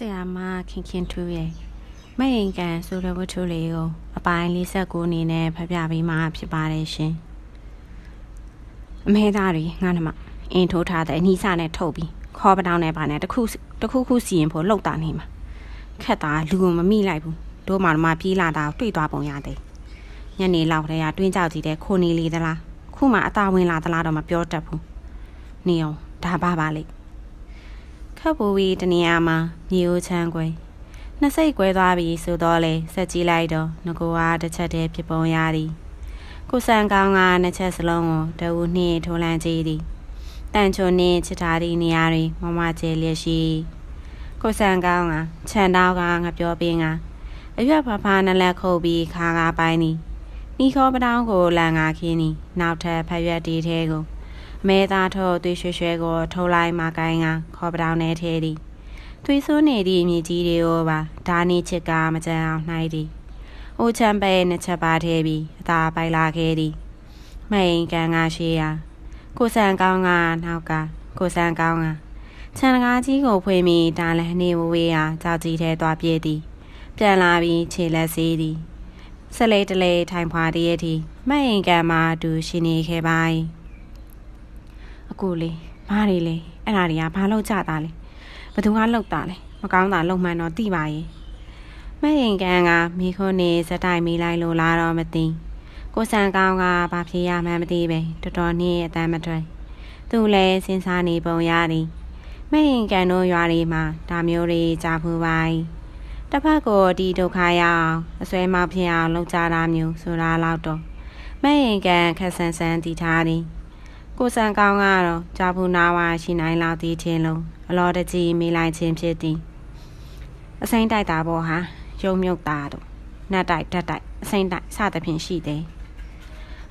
ဆရာမခင်ခင်ထူးရဲ့မယင်ကန်ဆိုတဲ့ဝတ္ထုလေးကိုအပိုင်း49အနေနဲ့ဖတ်ပြပေးမှာဖြစ်ပါတယ်ရှင်အမေသားတွေငါနမအင်းထိုးထားတဲ့အနီးစနဲ့ထုတ်ပြီးခေါ်ပတောင်းနဲ့ပါနဲ့တခုတခုခုစီရင်ဖို့လှုပ်တာနေမှာခက်တာလူကိုမမိလိုက်ဘူးတို့မှမှပြေးလာတာတွေ့သွားပုံရတယ်ညနေလောက်တည်းကတွင်းကြောက်ကြည့်တဲ့ခိုနေလေသလားခုမှအသာဝင်လာသလားတော့မပြောတတ်ဘူးနေအောင်ဒါပါပါလိမ့် ခပ်ပူဝီတနေရာမှာမြေအိုးချမ်းကွယ်နှစ်စိတ်ကွဲသွားပြီဆိုတော့လေဆက်ကြည့်လိုက်တော့ငကိုကတစ်ချက်တည်းဖြစ်ပုံရသည်ကိုစံကောင်းကနှစ်ချက်စလုံးကိုတဝူနှင့်ထိုးလန့်ကြည့်သည်တန်ချုံနှင့်ချစ်ထားသည့်နေရာတွင်မမကျဲလျက်ရှိကိုစံကောင်းကခြံတောက်ကငပြောပင်ကအရွက်ဖဖားနလက်ခုတ်ပြီးခါကားပိုင်းသည်နီခေါပတောင်းကိုလန်ငါခင်းသည်နောက်ထပ်ဖရွက်တီးထဲကိုအ မဲသားထောသွေးရွှဲရွှဲကိုထိုးလိုက်မှကိုင်းကခေါ်ပတောင်းထဲထဲသည်သွေးဆိုးနေသည့်မြေကြီးတွေကိုပါဓာနေချစ်ကမကြမ်းအောင်နှိုက်သည်။အိုချမ်းပဲနှစ်ချက်ပါထဲပြီးအသာပိုက်လာခဲ့သည်။မိန်ကန်ကရှိရာကိုဆန်ကောင်းကနောက်ကကိုဆန်ကောင်းကခြံကားကြီးကိုဖွင့်ပြီးဒါလည်းနေဝေးရာကြောက်ကြီးထဲသွားပြေးသည်။ပြန်လာပြီးခြေလက်စေးသည်။ဆက်လေးတလေးထိုင်ဖွာတည်းရဲ့ဒီမိန်ကန်မှာတူရှင်နေခဲ့ပါ၏။ အကူလေးဘာတွေလဲအဲ့ဒါတွေကဘာလို့ကြတာလဲ။ဘသူကလှုပ်တာလဲ။မကောင်းတာလုံမှန်တော့သိပါရဲ့။မဲ့ရင်ကန်ကမိခွန်းနေစတိုင်မိလိုက်လို့လားတော့မသိ။ကိုစံကောင်းကဘာဖြစ်ရမှန်းမသိပဲတော်တော်နှင်းအတမ်းမထွက်။သူလည်းစဉ်းစားနေပုံရသည်။မဲ့ရင်ကန်တို့ရွာတွေမှာဒါမျိုးတွေကြားဖူးပါ၏။တစ်ဖက်ကိုဒီဒုက္ခရအောင်အစွဲမဖြစ်အောင်လုပ်ကြတာမျိုးဆိုတာတော့တော့မဲ့ရင်ကန်ခက်ဆန်ဆန်တည်ထားသည်။ ကိုစံကောင်းကတော့ကြာဘူးနာဝါရှိနိုင်လောက်သည်ချင်းလုံးအလောတကြီးမိလိုက်ခြင်းဖြစ်သည်အစိမ့်တိုက်တာပေါ့ဟာရုံမြုပ်တာတို့နတ်တိုက်ဓာတ်တိုက်အစိမ့်တိုက်စသဖြင့်ရှိတယ်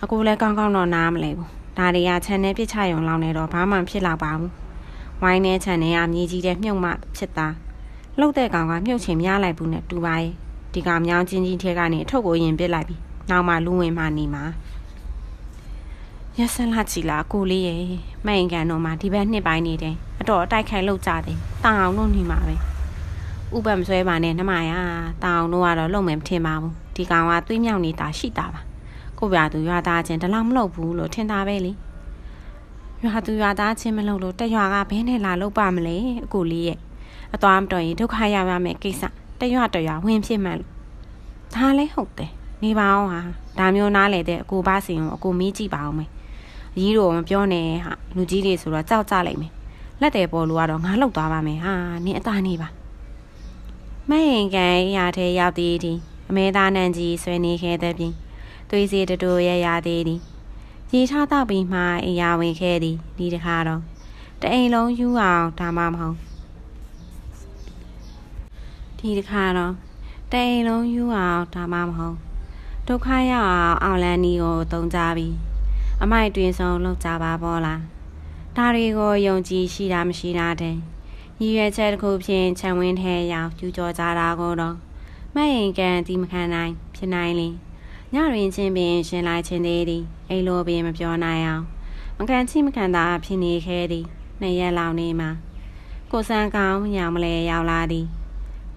အကူလည်းကောင်းကောင်းတော့နားမလဲဘူးဒါတွေကခြံထဲပြစ်ချရုံလောက်နေတော့ဘာမှဖြစ်လောက်ပါဘူးဝိုင်းနဲ့ခြံထဲကမြေကြီးတဲ့မြုပ်မှဖြစ်တာလှုပ်တဲ့ကောင်ကမြုပ်ချင်များလိုက်ဘူးနဲ့တူပါရဲ့ဒီကောင်မြောင်းချင်းချင်းထဲကနေအထုပ်ကိုရင်ပစ်လိုက်ပြီနောက်မှလူဝင်မှနေမှာ ရဆန်လာချီလာကိုလေးရဲ့မိုင်ကန်တော့မှဒီဘက်နှစ်ပိုင်းနေတယ်အတော်အတိုက်ခိုက်လောက်ကြတယ်တောင်အောင်လို့နေမှာပဲဥပမဆွဲပါနဲ့နှမရတောင်အောင်တို့ကတော့လုံမယ်မထင်ပါဘူးဒီကောင်ကသွေးမြောက်နေတာရှိတာပါကိုပြသူရွာသားချင်းတလောက်မလုပ်ဘူးလို့ထင်တာပဲလေရွာသူရွာသားချင်းမလုပ်လို့တရွာကဘဲနဲ့လာလုပ်ပါမလဲအကိုလေးရဲ့အသွားမတော်ရင်ဒုက္ခရရမယ်ကိစ္စတရွာတရွာဝင်ဖြစ်မှန်လို့ဒါလည်းဟုတ်တယ်နေပါအောင်ဟာဒါမျိုးနားလေတဲ့အကိုပါစီကိုအကိုမေးကြည့်ပါအောင်မယ် အကြီးတို့မပြောနဲ့ဟာလူကြီးတွေဆိုတော့ကြောက်ကြလိုက်မယ်လက်တယ်ပေါ်လူကတော့ငါလှုပ်သွားပါမယ်ဟာနင်အသားနေပါမရင်ကန်ရာထဲရောက်သေးသည်အမဲသားနန်းကြီးဆွေနေခဲ့တဲ့ပြင်သွေးစီတတူရရသေးသည်ရေထားတော့ပြီးမှအရာဝင်ခဲ့သည်ဒီတခါတော့တအိမ်လုံးယူအောင်ဒါမှမဟုတ်ဒီတခါတော့တအိမ်လုံးယူအောင်ဒါမှမဟုတ်ဒုက္ခရောက်အောင်အောင်လန်းနီကိုတုံးကြပြီး အမိုက်တွင်ဆုံးလောက်ကြပါပေါ်လားဒါတွေကိုယုံကြည်ရှိတာမရှိတာတဲ့ရည်ရွယ်ချက်တစ်ခုဖြင့်ခြံဝင်းထဲရောက်ကျူးကျော်ကြတာကိုတော့မရင်ကန်ဒီမခံနိုင်ဖြစ်နိုင်လင်ညတွင်ချင်းပင်ရှင်လိုက်ခြင်းသေးသည်အိလိုပင်မပြောနိုင်အောင်မကန်ချိမခံသာဖြစ်နေခဲ့သည်နှစ်ရက်လောက်နေမှာကိုစံကောင်းညောင်မလဲရောက်လာသည်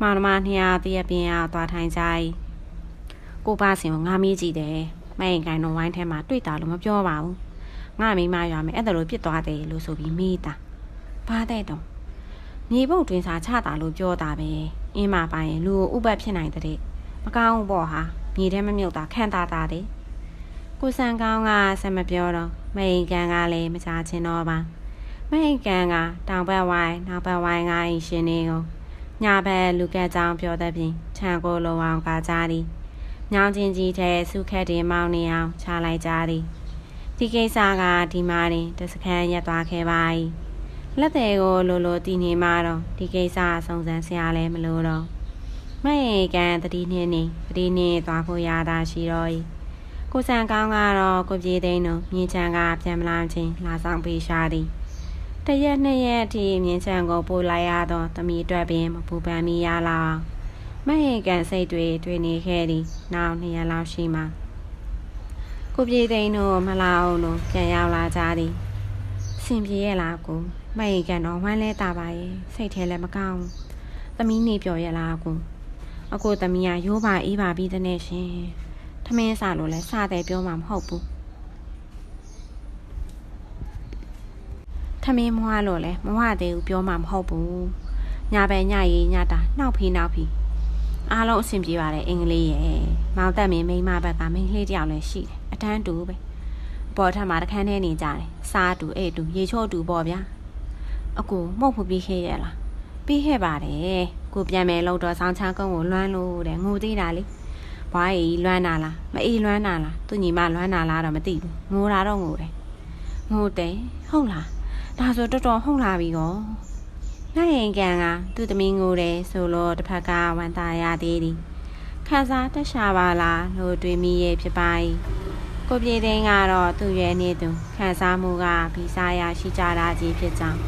မောင်နှမနှစ်ယောက်တည့်ရပြင်းအောင်သွားထိုင်ကြ၏ကိုပါစင်ကိုငါမေးကြည့်တယ် မရင်ကန်တော့ဝိုင်းထဲမှာတွေ့တာလို့မပြောပါဘူးငါမိမရွာမယ်အဲ့ဒါလိုပြစ်သွားတယ်လို့ဆိုပြီးမေးတာဘာတဲ့တော့မြေပုတ်တွင်စာချတာလို့ပြောတာပဲအင်းမပိုင်လူကိုဥပတ်ဖြစ်နိုင်တဲ့မကောင်းဘူးပေါ့ဟာမြေထဲမမြုပ်တာခန့်တာတာတဲ့ကိုစံကောင်းကဆက်မပြောတော့မရင်ကန်ကလည်းမချချင်းတော့ပါမရင်ကန်ကတောင်ဘက်ဝိုင်းနောက်ဘက်ဝိုင်းကရှင်နေကိုညာဘက်လူကက်ကြောင်ပြောတဲ့ပြင်ခြံကိုလုံအောင်ကကြသည် ညောင်ချင်းကြီးထဲစုခက်တင်မောင်းနေအောင်ချလိုက်ကြသည်ဒီကိစ္စကဒီမာတင်တစခန်းရက်သွားခဲ့ပါ၏လက်သေးကိုလိုလိုတည်နေမှတော့ဒီကိစ္စစုံစမ်းဆရာလည်းမလို့တော့မယေကန်တတိနှင်းနေတတိနှင်းသွားဖို့ရတာရှိတော့၏ကိုစံကောင်းကတော့ကိုပြေးသိန်းတို့မြင်းချန်ကပြန်မလာချင်းလာဆောင်ပေးရှာသည်တရက်နှစ်ရက်အထိမြင်းချန်ကိုပို့လိုက်ရတော့တမီအတွက်ပင်မပူပန်မိရလောက် မယေကန်စိတ်တွေတွေ့နေခဲ့သည်နောက်နှစ်ရက်လောက်ရှိမှကိုပြေးသိန်းတို့မလာအောင်လို့ပြန်ရောက်လာကြသည်စင်ပြေရဲ့လားကိုမယေကန်တော့ဝမ်းလဲတာပါရဲ့စိတ်ထဲလည်းမကောင်းသမီးနေပြောရလားအကိုအကိုသမီးကရိုးပါအေးပါပြီးတဲ့နဲ့ရှင်ထမင်းစားလို့လဲစတယ်ပြောမှမဟုတ်ဘူးထမင်းမွားလို့လဲမဝသေးဘူးပြောမှမဟုတ်ဘူးညာပဲညရေးညတာနှောက်ဖီးနှောက်ဖီး အားလုံးအဆင်ပြေပါတယ်အင်္ဂလိပ်ရဲ့မောင်တက်မင်းမိန်းမဘက်ကမိန်းကလေးတယောက်လည်းရှိတယ်အတန်းတူပဲပေါ်ထက်မှာတခန်းထဲနေကြတယ်စားတူအဲ့တူရေချို့တူပေါ့ဗျာအကူမဟုတ်ဘူးပြီးခဲ့ရလားပြီးခဲ့ပါတယ်ကိုပြန်မယ်လို့တော့ဆောင်းချကုန်းကိုလွမ်းလို့တဲ့ငိုသေးတာလေဘွားကြီးလွမ်းနာလားမအေးလွမ်းနာလားသူညီမလွမ်းနာလားတော့မသိဘူးငိုတာတော့ငိုတယ်ငိုတယ်ဟုတ်လားဒါဆိုတော်တော်ဟုတ်လာပြီကော နိုင်ရင်ကန်ကသူ့သမီးငိုတယ်ဆိုလို့တစ်ဖက်ကဝန်တာရသေးသည်ခန်းစားတက်ရှာပါလားလို့တွေးမိရဲ့ဖြစ်ပါ၏ကိုပြေသိန်းကတော့သူ့ရဲ့နေသူခန်းစားမှုကဗီဇာရရှိကြတာကြီးဖြစ်ကြောင်း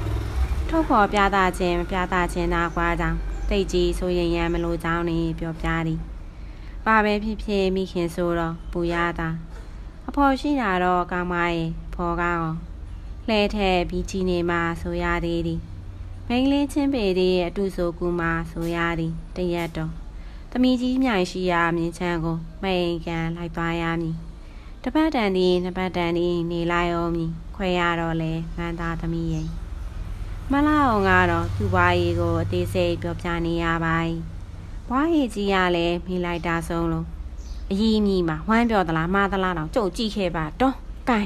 ထုတ်ဖော်ပြသခြင်းမပြသခြင်းသာကွာကြောင်းတိတ်ကြီးဆိုရင်ရံမလို့ကြောင်းနေပြောပြသည်ပါပဲဖြစ်ဖြစ်မိခင်ဆိုတော့ပူရတာအဖော်ရှိတာတော့ကောင်းပါရဲ့ဖော်ကောင်းလှဲထဲပြီးကြီးနေမှဆိုရသေးသည် မိန်းလေးချင်းပေသေးရဲ့အတူဆိုကူမှဆိုရသည်တရက်တော့သမီးကြီးမြိုင်ရှိရာမြင်းချမ်းကိုမိန်ကန်လိုက်သွားရမည်တပတ်တန်ဒီနှစ်ပတ်တန်ဒီနေလိုက်အောင်မည်ခွဲရတော့လဲမှန်သားသမီးရဲ့မလာအောင်ကတော့သူ့ဘွားကြီးကိုအသေးစိတ်ပြောပြနေရပါ යි ဘွားကြီးကြီးကလည်းမိလိုက်တာဆုံးလို့အကြီးအကြီးမှာဝမ်းပြောသလားမသလားတော့ကြုတ်ကြည့်ခဲ့ပါတော့ကဲ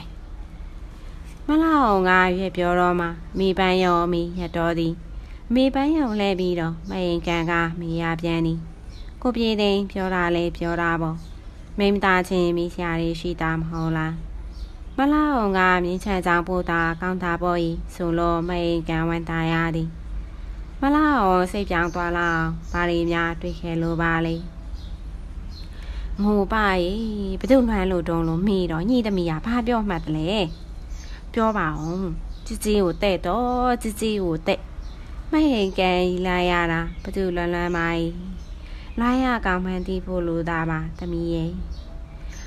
မလာအောင်ကရွက်ပြောတော့မှမိပန်းရောမိရတော်သည်မိပန်းရောလဲပြီးတော့မရင်ကန်ကမိရပြန်သည်ကိုပြေသိန်းပြောတာလဲပြောတာပေါ့မိမသားချင်းမိဆရာလေးရှိတာမဟုတ်လားမလာအောင်ကမြင်းချန်ကြောင်ပို့တာကောင်းတာပေါ့ဤဆိုလို့မရင်ကန်ဝန်တာရသည်မလာအောင်စိတ်ပြောင်းသွားလားဘာတွေများတွေ့ခဲ့လို့ပါလေငိုပါရေဘယ်သူနှမ်းလို့တုံးလို့မိတော့ညှိသမီးကဘာပြောမှတ်တယ်လဲ ပြောပါအောင်ជីជីကိုတဲ့တော့ជីជីကိုတဲ့မဟင်ကန်လာရတာဘသူလွမ်းလွမ်းပါ යි လာရကောင်မှန်တီးဖို့လိုသားပါသမီးရဲ့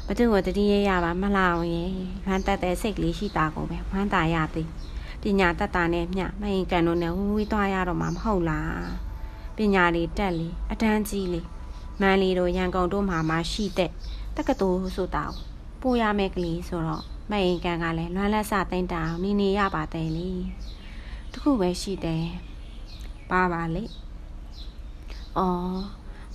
ဘသူကိုတတိယရပါမလာအောင်ရဲ့ဝမ်းတက်တဲ့စိတ်ကလေးရှိတာကိုပဲဝမ်းသာရသည်ပညာတတ်တာနဲ့မျှမဟင်ကန်တို့နဲ့ဝူဝီးသွားရတော့မှာမဟုတ်လားပညာလေးတက်လေအတန်းကြီးလေမန်လီတို့ရန်ကုန်တို့မှာမရှိတဲ့တက္ကသိုလ်ဆိုတာ ပို့ရမယ်ကလေးဆိုတော့မဟင်ကန်ကလည်းလွမ်းလက်စသိမ့်တအောင်နေနေရပါတယ်လေတခုပဲရှိတယ်ပါပါလေအော်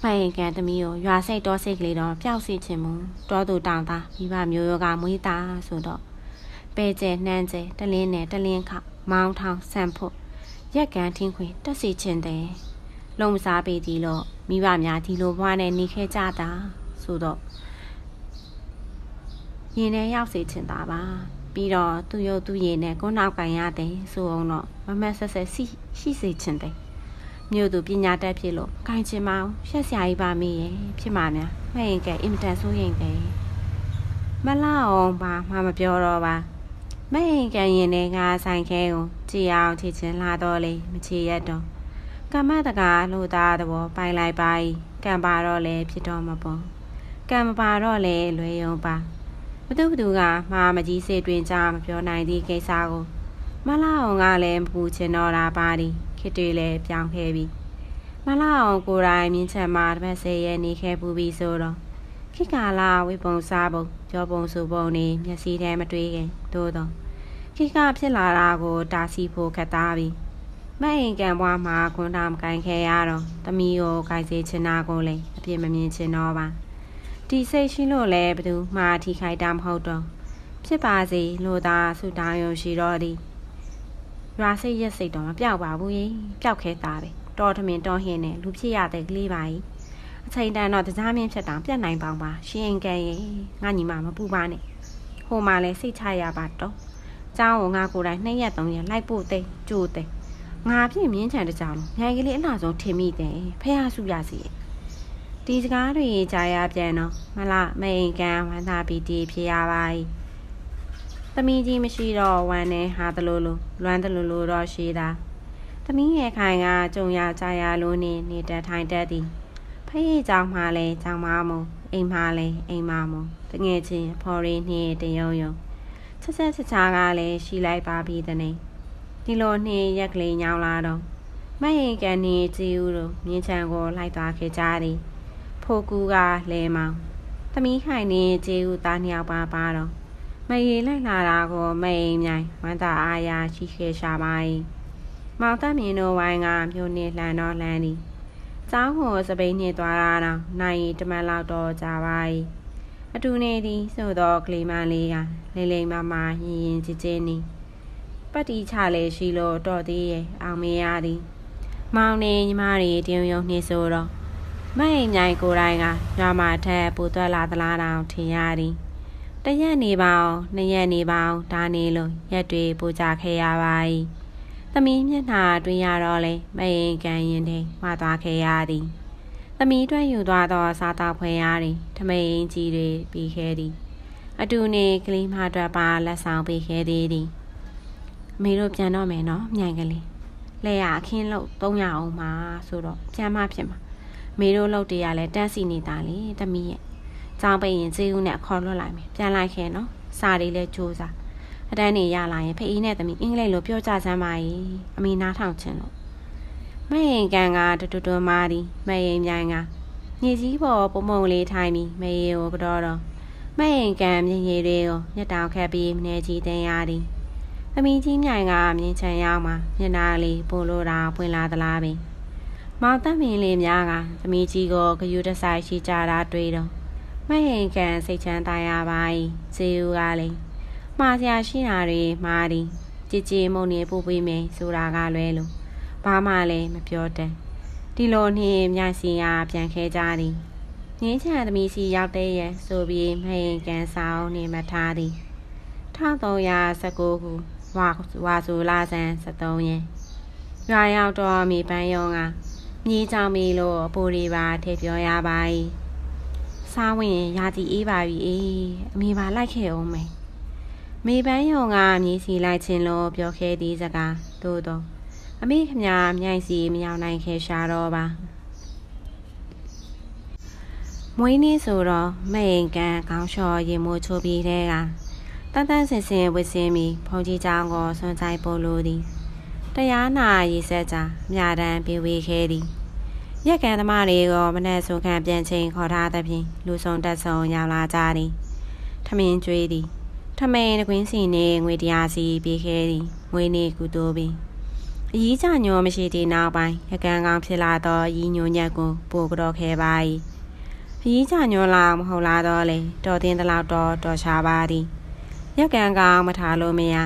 ဖိုင်ကန်သမီးကိုရွာစိတ်တော့စိတ်ကလေးတော့ပျောက်စီချင်မှုတောသူတောင်သားမိဘမျိုးရောကမွေးသားဆိုတော့ပဲကျဲနှမ်းကျဲတလင်းနဲ့တလင်းခမောင်းထောင်ဆန်ဖို့ရက်ကန်ထင်းခွင်တက်စီချင်တယ်လုံမစားပေဒီလို့မိဘများဒီလိုဘွားနဲ့နေခဲ့ကြတာဆိုတော့ ရင်ထဲရောက်စေချင်တာပါပြီးတော့သူ့ရုပ်သူ့ရင်နဲ့ကိုနောက်ကန်ရတယ်ဆိုအောင်တော့မမက်ဆက်ဆက်ရှိရှိစေချင်တယ်မြို့သူပညာတတ်ဖြစ်လို့ခိုင်ချင်မအောင်ရှက်စရာကြီးပါမေးရဲ့ဖြစ်မှာများမရင်ကဲအင်မတန်ဆိုးရင်ကဲမလာအောင်ပါမှမပြောတော့ပါမရင်ကရင်နဲ့ငါဆိုင်ခဲကိုကြည်အောင်ချစ်ချင်းလာတော့လေမချေရတော့ကမ္မတကာလို့သားတဘောပိုင်လိုက်ပါ၏ကံပါတော့လေဖြစ်တော့မပေါ်ကံမပါတော့လေလွယ်ယုံပါဘ သူဘသူကမှာမကြီးစေတွင်ကြမပြောနိုင်သည့်ကိစ္စကိုမလာအောင်ကလည်းမပူချင်တော့တာပါသည်ခေတ်တွေလည်းပြောင်းခဲ့ပြီမလာအောင်ကိုယ်တိုင်မြင်းချက်မှာတစ်ပတ်ဆယ်ရက်နေခဲ့ပူပြီးဆိုတော့ခိကာလာဝိပုံစားပုံကြောပုံဆိုပုံနေမျက်စိထဲမတွေးခင်သို့တော့ခိကဖြစ်လာတာကိုတာစီဖို့ခက်သားပြီမအိမ်ကံဘွားမှာခွန်းတာမကင်ခဲရတော့သမီးကိုကြိုက်စေချင်တာကိုလည်းအပြစ်မမြင်ချင်တော့ပါ ဒီစိတ်ရှိလို့လည်းဘသူမှထိခိုက်တာမဟုတ်တော့ဖြစ်ပါစေလို့သာဆူတောင်းရုံရှိတော့သည်ရွာစိတ်ရက်စိတ်တော့မပြောက်ပါဘူးရေပျောက်ခဲသားပဲတော်ထမင်တော်ဟင်းနဲ့လူဖြစ်ရတဲ့ကလေးပါကြီးအချိန်တန်တော့တကြားမင်းဖြစ်တောင်ပြတ်နိုင်ပေါင်းပါရှင်အင်ကန်ရေငါညီမမပူပါနဲ့ဟိုမှာလဲစိတ်ချရပါတော့ကျောင်းကိုငါကိုယ်တိုင်နှစ်ရက်သုံးရက်လိုက်ပို့သိကြိုသိငါဖြစ်မြင်းချန်တကြောင်မြိုင်ကလေးအလှဆုံးထင်မိတယ်ဖះစုရစီ ဒီစကားတွေကြားရပြန်တော့မလားမအိမ်ကန်ဝမ်းသာပီတီဖြစ်ရပါ යි သမီးကြီးမရှိတော့ဝမ်းနဲ့ဟာတလူလူလွမ်းတလူလူတော့ရှိတာသမီးရဲ့ခိုင်ကကြုံရကြရလို့နေနေတထိုင်တက်သည်ဖအေးကြောင်မှလဲကြောင်မမုံအိမ်မှလဲအိမ်မမုံတငယ်ချင်းဖော်ရင်းနှင်းတယုံယုံဆက်ဆက်ချာချာကလည်းရှိလိုက်ပါပြီတဲ့နေဒီလိုနှင်းရက်ကလေးညောင်းလာတော့မမဟင်ကန်နေကြည်ဦးတို့မြင်းချံကိုလိုက်သွားခဲ့ကြသည် ဖိုကူကလဲမောင်သမီးခိုင်နေကြည်ဦးသားနှစ်ယောက်ပါပါတော့မရေလိုက်လာတာကိုမအိမ်မြိုင်ဝမ်းသာအားရရှိခဲ့ရှာပါ၏မောင်သက်မြင်တို့ဝိုင်းကမြို့နေလှန်တော့လှန်သည်ကျောင်းကိုစပိန်နှင့်သွားတာတော့နိုင်တမန်လောက်တော့ကြာပါ၏အတူနေသည်ဆိုတော့ကလေးမလေးကလိမ့်လိမ့်မမရင်ရင်ကြည်ကြည်နီပတ်တီချလေရှိလို့တော့သေးရဲ့အောင်မေးရသည် မောင်နေညီမတွေတယုံယုံနှိဆိုတော့ မအိမ်မြိုင်ကိုယ်တိုင်ကရွာမှာထက်ပူသွက်လာသလားတောင်ထင်ရသည်တရက်နေပါအောင်နှစ်ရက်နေပါအောင်ဒါနေလို့ရက်တွေပူကြခဲ့ရပါ၏သမီးမျက်နှာတွင်ရတော့လေမအိမ်ကန်ရင်တွေမှသွားခဲ့ရသည်သမီးတွဲယူသွားသောစားတောက်ဖွယ်ရသည်ထမိန်ကြီးတွေပြီးခဲ့သည်အတူနေကလေးမအတွက်ပါလက်ဆောင်ပေးခဲ့သေးသည်အမေတို့ပြန်တော့မယ်နော်မြိုင်ကလေးလဲရအခင်းလို့300အောင်မှာဆိုတော့ပြန်မဖြစ်မှာ မေတို့လောက်တရလဲတန်းစီနေတာလေတမီးရဲ့ကြောင်းပိတ်ရင်ဈေးဦးနဲ့ခေါ်လွတ်လိုက်မယ်ပြန်လိုက်ခဲနော်စာတွေလဲစူးစားအတန်းနေရလာရင်ဖေးနဲ့တမီးအင်္ဂလိပ်လိုပြောကြစမ်းပါ ਈ အမေနားထောင်ချင်လို့မရင်ကန်ကတူတူတူမာဒီမရင်မြိုင်ကညကြီးပေါ်ပုံပုံလေးထိုင်ပြီးမရင်ကိုကတော့တော့မရင်ကန်မြင်ရည်တွေကိုညတောင်ခက်ပြီးမနေကြီးတင်ရသည်သမီးကြီးမြိုင်ကမြင်ချင်ရောက်မှာမျက်နှာလေးပိုလို့တာပွင့်လာသလားပင် မောင်သက်မင်းလေးများကသမီးကြီးကိုဂယုတဆိုင်ရှိကြတာတွေ့တော့မဟင်ကန်စိတ်ချမ်းသာရပါ၏ဇေယူကလည်းမှားစရာရှိတာတွေမှားသည်ကြည်ကြည်မုံနေပို့ပေးမယ်ဆိုတာကလွဲလို့ဘာမှလည်းမပြောတတ်ဒီလိုနှင်းမြိုင်စီကပြန်ခဲကြသည်ငင်းချံသမီးစီရောက်တဲ့ရဲ့ဆိုပြီးမဟင်ကန်ဆောင်နေမှထားသည်1319ခုဝါဝါဆိုလာဆန်73ရင်ရွာရောက်တော့မိပန်းယုံက မြေးကြောင်မီလို့အပိုတွေပါထည့်ပြောရပါ၏စားဝင်ရာတီအေးပါပြီအေးအမေပါလိုက်ခဲ့အောင်မယ်မိပန်းယုံကမြေးစီလိုက်ခြင်းလို့ပြောခဲ့သည်စကားသို့တော့အမေခမမြိုင်စီမရောက်နိုင်ခဲ့ရှာတော့ပါမွေးနေ့ဆိုတော့မအိမ်ကန်ခေါင်းလျှော်ရင်မိုးချိုးပြီးတဲ့ကတန်တန်ဆင်ဆင်ဝစ်စင်းပြီးဖုန်ကြီးချောင်းကိုဆွန်ဆိုင်ပို့လို့သည် တရားနာရေးဆက်ကြမြတမ်းပြေဝေခဲ့သည်ရက်ကန်သမားတွေကမနဲ့ဆိုခံပြန်ချင်းခေါ်ထားသဖြင့်လူဆောင်တက်ဆောင်ရောက်လာကြသည်ထမင်းကျွေးသည်ထမင်းတကွင်းစီနေငွေတရားစီပြေးခဲ့သည်ငွေနေကူတိုးပြီးအကြီးချညောမရှိသည့်နောက်ပိုင်းရကန်ကောင်ဖြစ်လာသောရီညိုညက်ကိုပို့ကြော်ခဲ့ပါ၏အကြီးချညောလာမဟုတ်လားတော့လေတော်တင်တလောက်တော့တော်ချပါသည်ရက်ကန်ကောင်မထားလို့မရ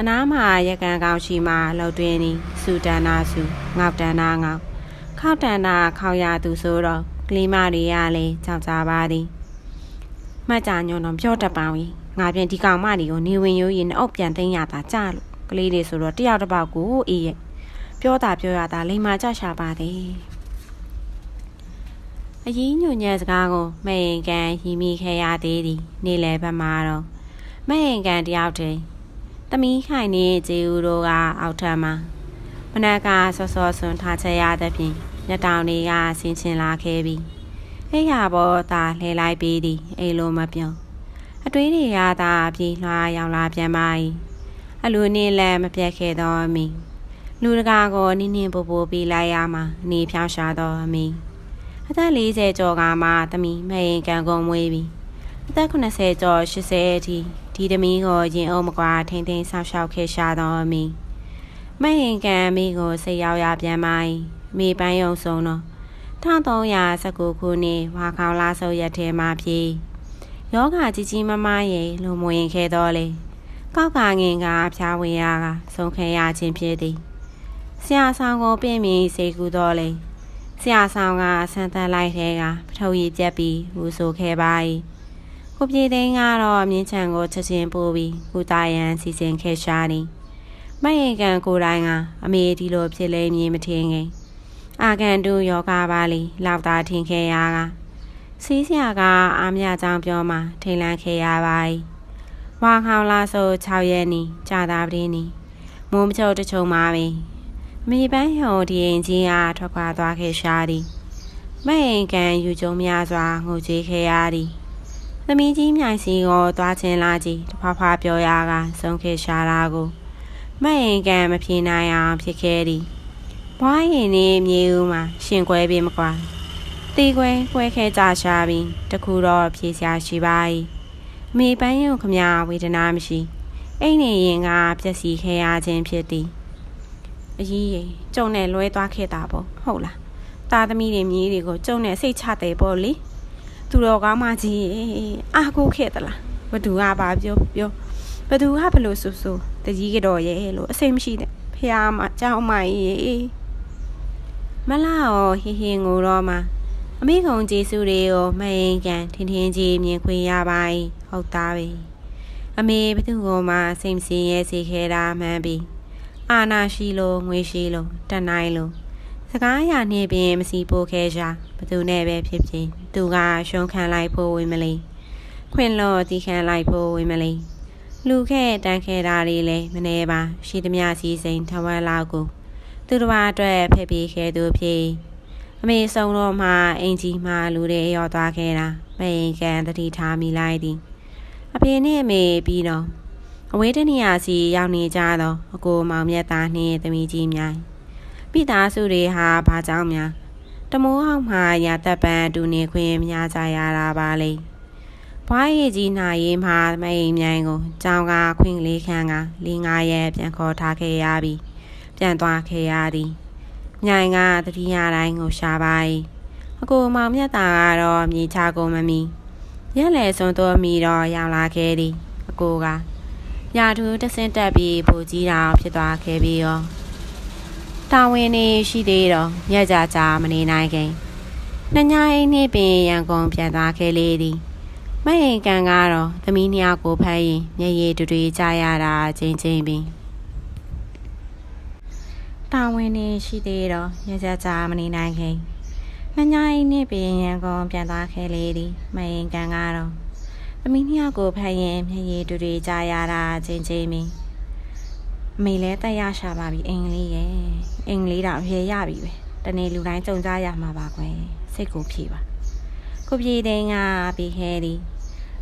အနားမှာရက်ကန်ကောင်ရှိမှလှုပ်တွင်းနီစူတန်နာစုငေါက်တန်နာငေါက်ခောက်တန်နာခောက်ရသူဆိုတော့ကလေးမတွေကလည်းကြောက်ကြပါသည်မှတ်ကြညွန်တော့ပြောတတ်ပါဝင်ငါပြန်ဒီကောင်မတွေကိုနေဝင်ရိုးရင်အုပ်ပြန်သိမ်းရတာကြလို့ကလေးတွေဆိုတော့တယောက်တစ်ပေါက်ကိုအေးရဲ့ပြောတာပြောရတာလိမ္မာကြရှာပါတယ်အကြီးညွညံစကားကိုမရင်ကန်ရီမိခဲ့ရသေးသည် နေလေဘက်မှာတော့မဟင်ကန်တယောက်တည်း သမီးခိုင်နေဂျေဦးတို့ကအောက်ထပ်မှာမနက်ကစောစောဆွန်ထားချက်ရသဖြင့်ညတောင်တွေကဆင်းချင်လာခဲ့ပြီအိယာဘောသာလှဲလိုက်ပြီးသည်အိလိုမပြောအတွေးတွေကသာပြေးလွှားရောက်လာပြန်ပါ၏အလူနေလည်းမပြတ်ခဲ့သောအမိလူတကာကိုနင်းနင်းပို့ပို့ပြီးလိုက်ရမှာနေဖြောင်းရှာသောအမိအသက်40ကျော်ကမှသမီးမဟင်ကန်ကုန်မွေးပြီအသက်80ကျော်80အထိ ဒီသမီးကိုရင်အုံမကွာထိန်ထိန်ဆောက်ရှောက်ခဲ့ရှာတော်အမိမဟင်ကန်မိကိုစိတ်ရောက်ရပြန်မိုင်းမိပန်းယုံဆုံးတော့1319ခုနှစ်ဝါခေါလာဆုပ်ရက်ထဲမှာပြေးယောဂကြီးကြီးမမရဲ့လူမဝင်ခဲ့တော့လေကောက်ကငင်ကဖျားဝင်ရကဆုံးခဲရခြင်းဖြစ်သည်ဆရာဆောင်ကိုပြင်ပြီးစေကူတော့လေဆရာဆောင်ကဆန်သက်လိုက်တဲ့ကပထုံရီပြက်ပြီးဟူဆိုခဲ့ပါ၏ ကိုပြေသိန်းကတော့မြင်းချံကိုချက်ချင်းပို့ပြီးကုတာရန်စီစဉ်ခဲ့ရှာသည်မယေကန်ကိုတိုင်းကအမေဒီလိုဖြစ်လဲမြင်မထင်ခင်အာကန်တူယောဂပါလီလောက်သာထင်ခဲ့ရကစီးစရာကအာမြကြောင့်ပြောမှထိန်လန်းခဲ့ရပါ၏ဝါခေါလာဆို6ရက်နီကြာတာပင်းနီမိုးမချုပ်တချုံမှာပင်မိပန်းဟုံဒီရင်ကြီးအားထွက်ခွာသွားခဲ့ရှာသည်မအိမ်ကန်ယူကြုံများစွာငိုကြွေးခဲ့ရသည် သမီးကြီးမြိုင်စီကိုသွားချင်းလာကြည့်တဖွာဖွာပြောရကဆုံးခဲ့ရှာတာကိုမအိမ်ကန်မဖြေနိုင်အောင်ဖြစ်ခဲ့သည်ဘွားရင်နေမြေဦးမှာရှင်ခွဲပြီးမကွာတီခွဲခွဲခဲကြရှာပြီးတခုတော့ဖြေစရာရှိပါ၏အမေပန်းရုံခမဝေဒနာမရှိအိတ်နေရင်ကပျက်စီးခဲရခြင်းဖြစ်သည်အကြီးကြီးကျုံနဲ့လွဲသွားခဲ့တာပေါ့ဟုတ်လားသားသမီးတွေမြေးတွေကိုကျုံနဲ့စိတ်ချတယ်ပေါ့လေ သူတော်ကောင်းမကြီးအာကိုခဲ့သလားဘသူကပါပြောပြောဘသူကဘလို့ဆူဆူတကြီးကတော့ရဲ့လို့အစိမ့်မရှိတဲ့ဖះမကြောင်းမကြီးမလာရောဟီဟီငိုတော့မှာအမေကုံကျေးဇူးတွေကိုမယင်ကန်ထင်းထင်းကြီးမြင်ခွင့်ရပါ යි ဟုတ်သားပဲအမေဘသူကမှစိတ်မစင်ရဲစေခဲ့တာမှန်ပြီအာနာရှိလို့ငွေရှိလို့တနိုင်လို့စကားရနေပင်မစီပိုးခဲရှာဘသူနဲ့ပဲဖြစ်ဖြစ် သူကရှုံးခံလိုက်ဖို့ဝင်မလီခွင်လော်တီခံလိုက်ဖို့ဝင်မလီလူခဲ့တန်းခဲ့တာတွေလည်းမနေပါ ရှိသမျှစီစိန်ထဝက်လောက်ကိုသူတစ်ပါးအတွက်ဖိတ်ပြီးခဲ့သူဖြစ်အမေဆုံးတော့မှအင်ကြီးမှလူတွေရောက်သွားခဲ့တာမယင်ကန်တတိထားမိလိုက်သည်အဖေနဲ့အမေပြီးတော့အဝေးတနေရာစီရောက်နေကြတော့အကိုမောင်မြတ်သားနှင့်သမီးကြီးများပိသားစုတွေဟာဘာကြောင့်များ တမိုးဟောက်မှာရာတပ်ပန်းတူနေခွင့်များကြရတာပါလေဘွားရည်ကြီးနာရေးမှာမအိမ်မြိုင်ကိုကြောင်ကခွင့်လေးခန့်ကလေးငါရဲ့ပြန်ခေါ်ထားခဲ့ရပြီးပြန်သွားခဲ့ရသည်မြိုင်ကတတိယတိုင်းကိုရှာပါ၏အကိုမောင်မြတ်သားကတော့မြေချကိုမမီရက်လေစွန်တော့မီတော့ရောက်လာခဲ့သည်အကိုကရာထူးတဆင့်တက်ပြီးပူကြီးတာဖြစ်သွားခဲ့ပြီးရော တာဝန်နေရှိသေးတော့ရက်ကြကြမနေနိုင်ခင်နှညအိမ်နှင့်ပင်ရန်ကုန်ပြန်သွားခဲ့လေသည်မဟင်ကန်ကတော့သမီးနှစ်ယောက်ကိုဖမ်းရင်မျက်ရည်တူတူကြရတာချင်းချင်းပင်တာဝန်နေရှိသေးတော့ရက်ကြကြမနေနိုင်ခင်နှညအိမ်နှင့်ပင်ရန်ကုန်ပြန်သွားခဲ့လေသည်မဟင်ကန်ကတော့သမီးနှစ်ယောက်ကိုဖမ်းရင်မျက်ရည်တူတူကြရတာချင်းချင်းပင်အ မေလဲတက်ရရှာပါပြီအင်္ဂလိပ်ရဲ့အင်္ဂလိပ်တော့ရေရပြီပဲတနေ့လူတိုင်းကြုံကြရမှာပါကွယ်စိတ်ကိုဖြေပါကိုပြေတဲ့ငါပြီးခဲသည်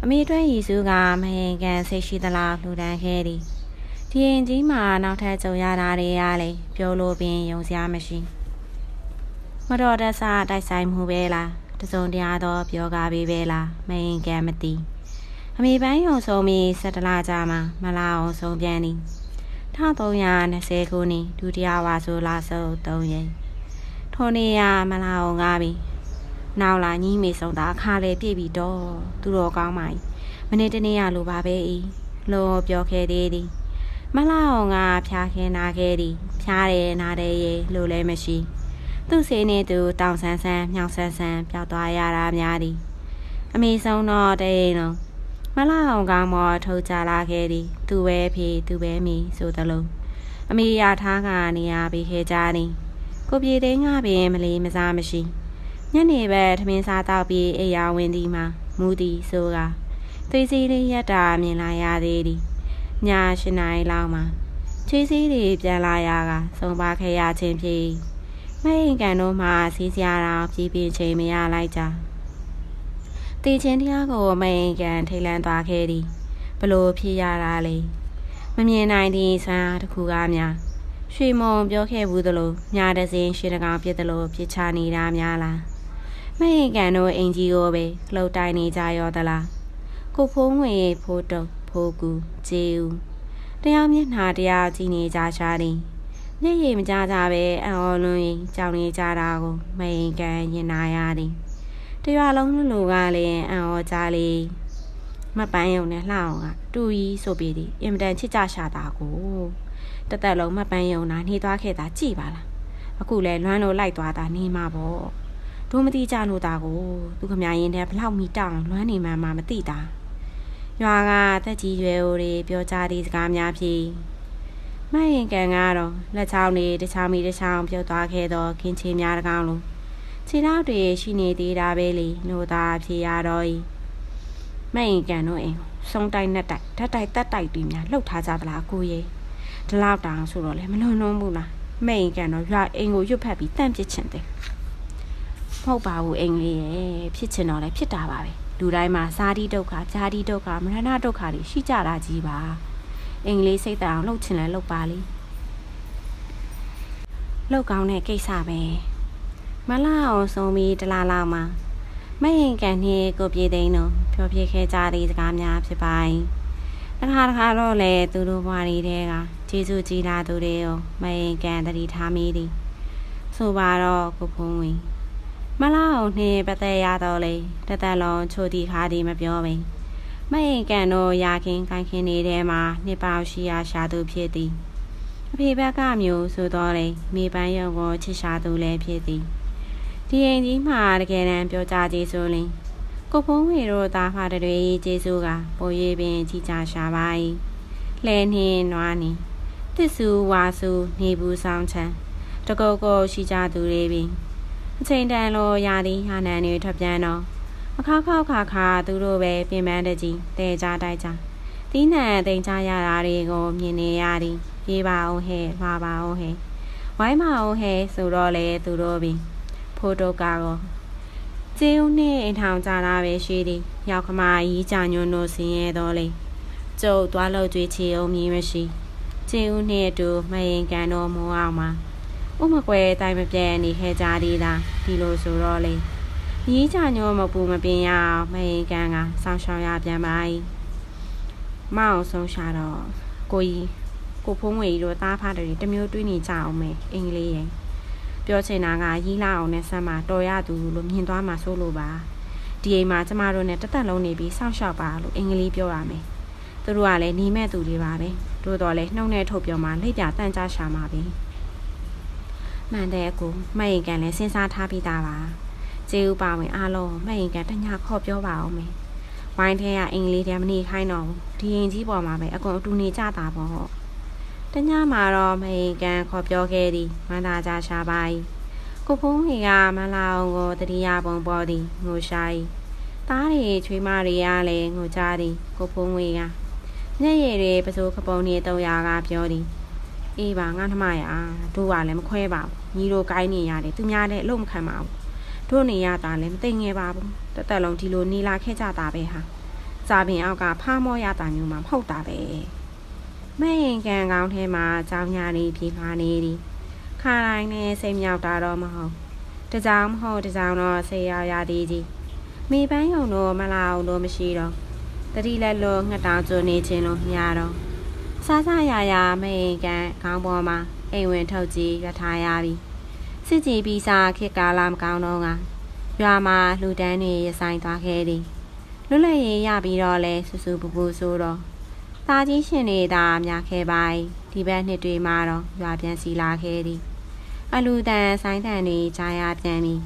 အမေအတွက်ရည်စူးကမဟင်ကန်စိတ်ရှိသလားလှူဒန်းခဲသည်ဒီရင်ကြီးမှာနောက်ထပ်ကြုံရတာတွေရလေပြောလို့ပင်ယုံစရာမရှိမတော်တဆတိုက်ဆိုင်မှုပဲလားတစုံတရာတော့ပြောကားပေးပဲလားမဟင်ကန်မသိအမေပိုင်းယုံဆုံးပြီး၁၇လကြာမှမလာအောင်ဆုံးပြန်သည် 1320ခုနှစ်ဒုတိယဝါဆိုလာစုပ်3ရင်ထိုနေရမလာအောင်ကားပြီနောက်လာညီးမေဆုံးတာအခါလေပြည့်ပြီတော့သူတော်ကောင်းပါ යි မနေ့တနေ့ရလိုပါပဲဤလောပြောခဲ့သေးသည်မလာအောင်ကဖျားခင်းနာခဲ့သည်ဖျားတယ်နာတယ်ရေလိုလဲမရှိသူ့စေနေသူတောင်ဆန်းဆန်းမြောက်ဆန်းဆန်းပျောက်သွားရတာများသည်အမေဆုံးတော့တဲ့ရင်လုံး မလာအောင်ကောင်းမော်ထုတ်ကြလာခဲ့သည်သူပဲဖေသူပဲမိဆိုသလိုအမေရထားကနေရပြီးခဲ့ကြသည်ကိုပြေသိန်းကပင်မလီမစားမရှိညနေဘက်ထမင်းစားတော့ပြီးအိယာဝင်သည်မှာမူသည်ဆိုကသွေးစည်းလေးရက်တာမြင်လာရသေးသည်ည၈နာရီလောက်မှာချွေးစည်းတွေပြန်လာရကစုံပါခဲ့ရခြင်းဖြစ်မိန်ကန်တို့မှစီးစရာတော်ပြည်ပြင်းချိန်မရလိုက်ကြ တည်ချင်းတရားကိုမိန်ကန်ထိတ်လန့်သွားခဲ့သည်ဘလို့ဖြစ်ရတာလဲမမြင်နိုင်သည့်ဆန်းတစ်ခုကားများရွှေမုံပြောခဲ့ဘူးသလိုမြားတစင်းရှင်းတကောင်ပြစ်သလိုပြစ်ချနေတာများလားမဟင်ကန်တို့အင်ကြီးကိုပဲလှုပ်တိုင်နေကြရောသလားကိုဖိုးငွေဖိုးတုပ်ဖိုးကူဂျေဦးတရားမျက်နှာတရားကြည့်နေကြရှာသည်မျက်ရည်မကြကြပဲအံ့ဩလွန်းရင်ကြောင်နေကြတာကိုမဟင်ကန်ရင်နာရသည် တရွာလုံးလူကလည်းအံ့ဩကြလေမပန်းယုံနဲ့လှအောင်ကတူကြီးဆိုပြီးဒီအင်မတန်ချစ်ကြရှာတာကိုတသက်လုံးမပန်းယုံနာနေသွားခဲ့တာကြည်ပါလားအခုလဲလွမ်းလို့လိုက်သွားတာနေမှာပေါ့ဒိုးမတိကြလို့တာကိုသူခမရင်တဲ့ဘလောက်မီတောင်လွမ်းနေမှမှမသိတာရွာကတက်ကြီးရွယ်အိုတွေပြောကြသည့်စကားများဖြင့်မရင်ကန်ကတော့လက်ချောင်းတွေတချောင်းမီတချောင်းပြုတ်သွားခဲ့သောခင်ချေများတကောင်လုံး ခြေထောက်တွေရှိနေသေးတာပဲလေနို့သာဖြေရတော့ဤမရင်ကန်တို့အိမ်စုံတိုက်နဲ့တိုက်ဓာတ်တိုက်တက်တိုက်တွေများလှုပ်ထားကြသလားကိုရဲ့ဒီလောက်တောင်ဆိုတော့လေမလွန်လွန်းဘူးလားမရင်ကန်တော့ရွာအိမ်ကိုရွတ်ဖက်ပြီးတန့်ပစ်ချင်တယ်မဟုတ်ပါဘူးအိမ်လေးရဲ့ဖြစ်ချင်တော့လည်းဖြစ်တာပါပဲလူတိုင်းမှာစားတိဒုက္ခဂျာတိဒုက္ခမရဏဒုက္ခတွေရှိကြတာကြီးပါအိမ်လေးစိတ်တအောင်လှုပ်ချင်လဲလှုပ်ပါလေမလောက်ကောင်းတဲ့ကိစ္စပဲ မလာအောင်ဆုံးပြီးတလားလောက်မှာမရင်ကန်နှင့်ကိုပြေသိန်းတို့ပြောပြခဲ့ကြသည့်စကားများဖြစ်ပါတယ်တခါတခါတော့လေသူတို့ဘွားတွေတဲကကျေးဇူးကြီးလာသူတွေကိုမရင်ကန်တတိထားမိသည်ဆိုပါတော့ကိုဖုံးဝင်မလာအောင်နှင့်ပတ်သက်ရတော့လေတသက်လုံးချိုတီခါဒီမပြောပင်မရင်ကန်တို့ရာခင်ခိုင်ခင်နေတဲ့မှာနှစ်ပေါရှိရာရှာသူဖြစ်သည်အဖေဘက်ကမျိုးဆိုတော့လေမိပန်းရုံကိုချစ်ရှာသူလည်းဖြစ်သည် ဒီအိမ်ကြီးမှာတကယ်တမ်းပြောကြကြည်ဆိုလင်ကိုဖုံးဝေတို့သားဖတွေကျေးဇူးကပိုရပင်ကြီးကြရှာပါ၏လဲနှင်းနွားနှင်းတစ်စုဝါစုနေဘူးဆောင်ချမ်းတကုတ်ကုတ်ရှိကြသူတွေပင်အချိန်တန်လိုရာသီဟာနန်တွေထွက်ပြန်တော့အခါခောက်ခါခါသူတို့ပဲပြင်ပန်းတကြီးတဲကြတိုက်ကြတီးနှံတိန်ချရတာတွေကိုမြင်နေရသည်ပြေးပါအောင်ဟဲ့မှာပါအောင်ဟဲ့ဝိုင်းပါအောင်ဟဲ့ဆိုတော့လေသူတို့ပင် ဖိုးတော့ကတော့ကျေးဦးနဲ့အိမ်ထောင်ကြတာပဲရှိသည်ရောက်ခမကြီးကြညွန်းတို့ဆင်းရဲတော့လေကျုပ်သွားလို့ကြွေးချီအောင်မြည်မရှိကျေးဦးနဲ့အတူမရင်ကန်တော်မိုးအောင်မှာဥမကွယ်တိုင်မပြဲနေခဲ့ကြသေးတာဒီလိုဆိုတော့လေကြီးကြညွန်းမပူမပင်ရအောင်မရင်ကန်ကဆောင်းရှောင်းရပြန်ပါ၏မအောင်ဆုံးရှာတော့ကိုကြီးကိုဖုံးဝေကြီးတို့သားဖားတွေတမျိုးတွေးနေကြအောင်မယ်အင်္ဂလိပ်ရင် ပြောချင်တာကရီးလာအောင်နဲ့ဆက်မှာတော်ရသူလို့မြင်သွားမှာဆိုလို့ပါဒီအိမ်မှာကျမတို့နဲ့တသက်လုံးနေပြီးစောင့်ရှောက်ပါလို့အင်္ဂလိပ်ပြောရမယ်သူတို့ကလည်းနေမဲ့သူတွေပါပဲတို့တော့လဲနှုတ်နဲ့ထုတ်ပြောမှလက်ပြတန့်ကြရှာမှာပဲမှန်တဲ့အကူမရင်ကန်လည်းစဉ်းစားထားပြီးသားပါကျေးဥပါဝင်အားလုံးမရင်ကန်တညာခေါ်ပြောပါအောင်မယ်ဝိုင်းထဲကအင်္ဂလိပ်ထဲမနေခိုင်းတော့ဒီရင်ကြီးပေါ်မှာပဲအကုန်အတူနေကြတာပေါ့ တညမှာတော့မေကန်ခေါ်ပြောခဲ့သည်မန္တာကြရှာပါ၏ကိုဖုံးကြီးကမလာအောင်ကိုတတိယပုံပေါ်သည်ငိုရှာ၏သားတွေချွေးမတွေရလည်းငိုကြသည်ကိုဖုံးကြီးကမျက်ရည်တွေပစိုးခပုံနေ300ကပြောသည်အေးပါငါနှမရတို့ကလည်းမခွဲပါဘူးညီတို့ကိုင်းနေရတယ်သူများလည်းအလုံးမခံပါဘူးတို့နေရတာလည်းမသိငယ်ပါဘူးတသက်လုံးဒီလိုနေလာခဲ့ကြတာပဲဟာစာပင်အောက်ကဖားမောရတာမျိုးမှမဟုတ်တာပဲ မဲ့ရင်ကန်ကောင်းထဲမှာကြောင်ညာနေပြေခါနေသည်ခါတိုင်းနဲ့စိတ်မြောက်တာတော့မဟုတ်တကြောင်မဟုတ်တကြောင်တော့ဆေးရရသေးကြီးမိပန်းယုံတော့မလာအောင်တော့မရှိတော့တတိလက်လို့ငှက်တောင်ကျွနေခြင်းလို့မြားတော့စားစားရရမဲ့ရင်ကန်ခေါင်းပေါ်မှာအိမ်ဝင်ထုတ်ကြည့်ရထားရပြီစစ်ကြည်ပြီးစားခေတ်ကာလမကောင်းတော့ကရွာမှာလူတန်းတွေရဆိုင်သွားခဲ့သည်လွတ်လပ်ရေးရပြီးတော့လဲဆူဆူပူပူဆိုတော့ သားကြီးရှင်တွေသာများခဲ့ပါ၏ဒီဘက်နှစ်တွေမှာတော့ရွာပြန်စီလာခဲ့သည်အလူတန်ဆိုင်တန်တွေကြားရပြန်သည်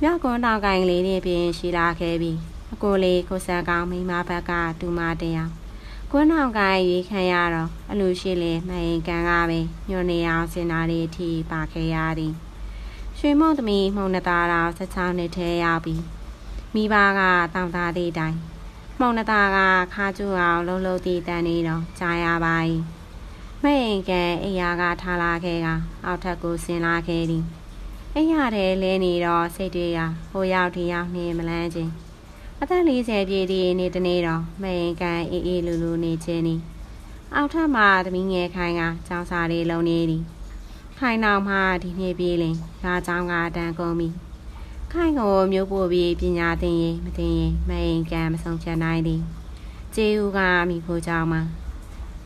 မြောက်ကွန်းတောင်ကိုင်လေးတွေပြင်ရှိလာခဲ့ပြီအကိုလေးကိုဆန်ကောင်းမိမဘက်ကတူမတရားကွန်းတောင်ကိုင်ရွေးခံရတော့အလူရှိလေမရင်ကန်ကပဲညွန်နေအောင်စင်နာတွေထိပါခဲ့ရသည်ရွှေမုံသမီးမှုံနှသားတော်16နှစ်ထဲရောက်ပြီမိဘကတောင်သားသေးတိုင်း မှုန်နတာကခါကျူအောင်လှုပ်လှုပ်တီတန်နေတော့ကြာရပါ၏မဲ့အင်ကဲအိယာကထားလာခဲ့ကအောက်ထပ်ကိုဆင်းလာခဲ့သည်အိယာတဲ့လဲနေတော့စိတ်တွေရဟိုရောက်ဒီရောက်နေမလန်းခြင်းအသက်40ပြည့်သည့်နေ့တနေ့တော့မဲ့အင်ကဲအေးအေးလူလူနေခြင်းသည်အောက်ထပ်မှာသမီးငယ်ခိုင်ကကျောင်းစာလေးလုံးနေသည်ခိုင်နောက်မှာဒီနေ့ပြေးလင်ဒါကြောင့်ကတန်ကုန်ပြီ ခိုင်ကိုမျိုးပို့ပြီးပညာသင်ရင်မသင်ရင်မအိမ်ကံမဆုံးဖြတ်နိုင်သည်ကျေဦးကမိဖို့ကြောင့်မှာ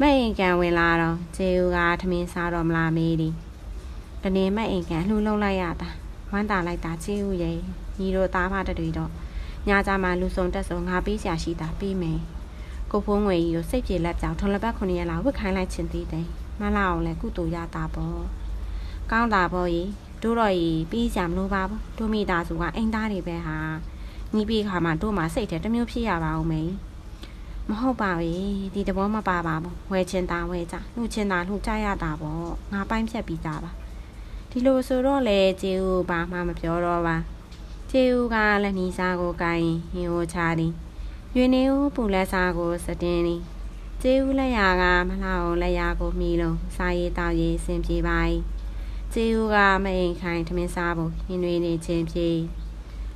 မအိမ်ကံဝင်လာတော့ကျေဦးကထမင်းစားတော့မလားမေးသည်တနေ့မအိမ်ကံလှူလုံးလိုက်ရတာဝမ်းတာလိုက်တာကျေဦးရဲ့ညီတို့သားဖတတွေတော့ညကြမှာလူစုံတက်စုံငါပေးစရာရှိတာပြီးမယ်ကိုဖိုးငွေကြီးကိုစိတ်ပြေလက်ကြောင်ထုံလက်ပတ်9ရက်လောက်ဝစ်ခိုင်းလိုက်ခြင်းသေးတယ်မလာအောင်လဲကုတူရတာပေါ့ကောင်းတာပေါ့ကြီး တို့တော့ဤပြီးကြမလို့ပါဘူးတို့မိသားစုကအိမ်သားတွေပဲဟာညီပြီးခါမှတို့မှစိတ်ထဲတမျိုးဖြစ်ရပါအောင်မေမဟုတ်ပါဘူးဒီတဘောမပါပါဘူးဝဲချင်းသားဝဲကြလှူချင်းသားလှူကြရတာပေါ့ငါပိုင်းဖြတ်ပြီးသားပါဒီလိုဆိုတော့လေကျေဦးဘာမှမပြောတော့ပါကျေဦးကလက်နီးစားကိုကိုင်းဟင်းဟိုချသည်ရွေနေဦးပူလက်စားကိုစတင်းသည်ကျေဦးလက်ရာကမလှအောင်လက်ရာကိုမိလုံးစားရည်တောက်ရည်ဆင်ပြေပါ၏ ကျေးဦးကမအိမ်ခိုင်ထမင်းစားဖို့ရင်တွေနေခြင်းဖြစ်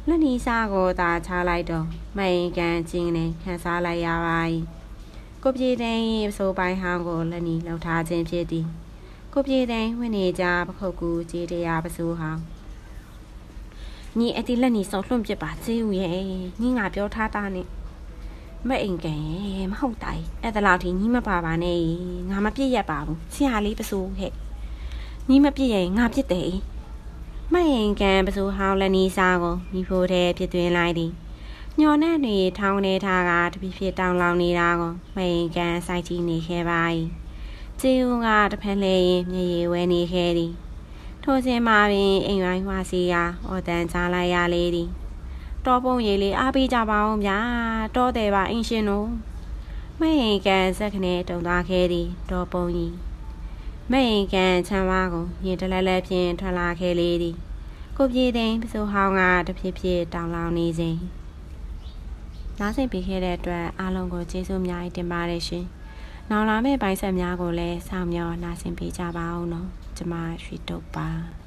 လက်နီးစားကိုသာချလိုက်တော့မအိမ်ကန်ချင်းနဲ့ခန်းစားလိုက်ရပါ၏ကိုပြေတဲ့ဆိုပိုင်းဟောင်းကိုလက်နီးလှုပ်ထားခြင်းဖြစ်သည်ကိုပြေတဲ့ဝင်နေကြပခုတ်ကူကြေးတရားပစိုးဟောင်းညီအတီလက်ညီဆောင်လွှင့်ပြစ်ပါသေးဦးရဲ့ညီငါပြောထားတာနဲ့မအိမ်ကန်ရဲ့မဟုတ်တိုင်အဲ့ဒါလောက်ထိညီမပါပါနဲ့ငါမပြစ်ရက်ပါဘူးဆရာလေးပစိုးဟဲ့ ညီမပြစ်ရင်ငါပြစ်တယ်မအိမ်ကန်ပစိုးဟောင်းလက်နီးစားကိုမိဖို့တဲ့ပြစ်သွင်းလိုက်သည်ညော်နဲ့နေထောင်းနေထားကတပြည့်ပြည့်တောင်းလောင်နေတာကိုမအိမ်ကန်စိုက်ကြည့်နေခဲ့ပါ၏ကျေးဦးကတစ်ဖက်လဲရင်မျက်ရည်ဝဲနေခဲ့သည်ထိုစဉ်မှာပင်အိမ်ဝိုင်းဝါစီကအော်တန်ချလိုက်ရလေသည်တောပုံရည်လေးအားပေးကြပါဦးဗျာတောတယ်ပါအင်းရှင်တို့မအိမ်ကန်စက်ခနဲ့တုံသွားခဲ့သည်တောပုံကြီး မအိမ်ကန်ချမ်းဝါကိုရင်တလဲလဲဖြင့်ထွက်လာခဲ့လေသည်ကိုပြေသိန်းပစိုးဟောင်းကတဖြည်းဖြည်းတောင်လောင်နေစဉ်နားဆင်ပေးခဲ့တဲ့အတွက်အားလုံးကိုကျေးဇူးအများကြီးတင်ပါတယ်ရှင်။နောက်လာမယ့်ပိုင်းဆက်များကိုလည်းစောင့်မျှော်နားဆင်ပေးကြပါအောင်နော်။ကျွန်မရွှေတုပ်ပါ။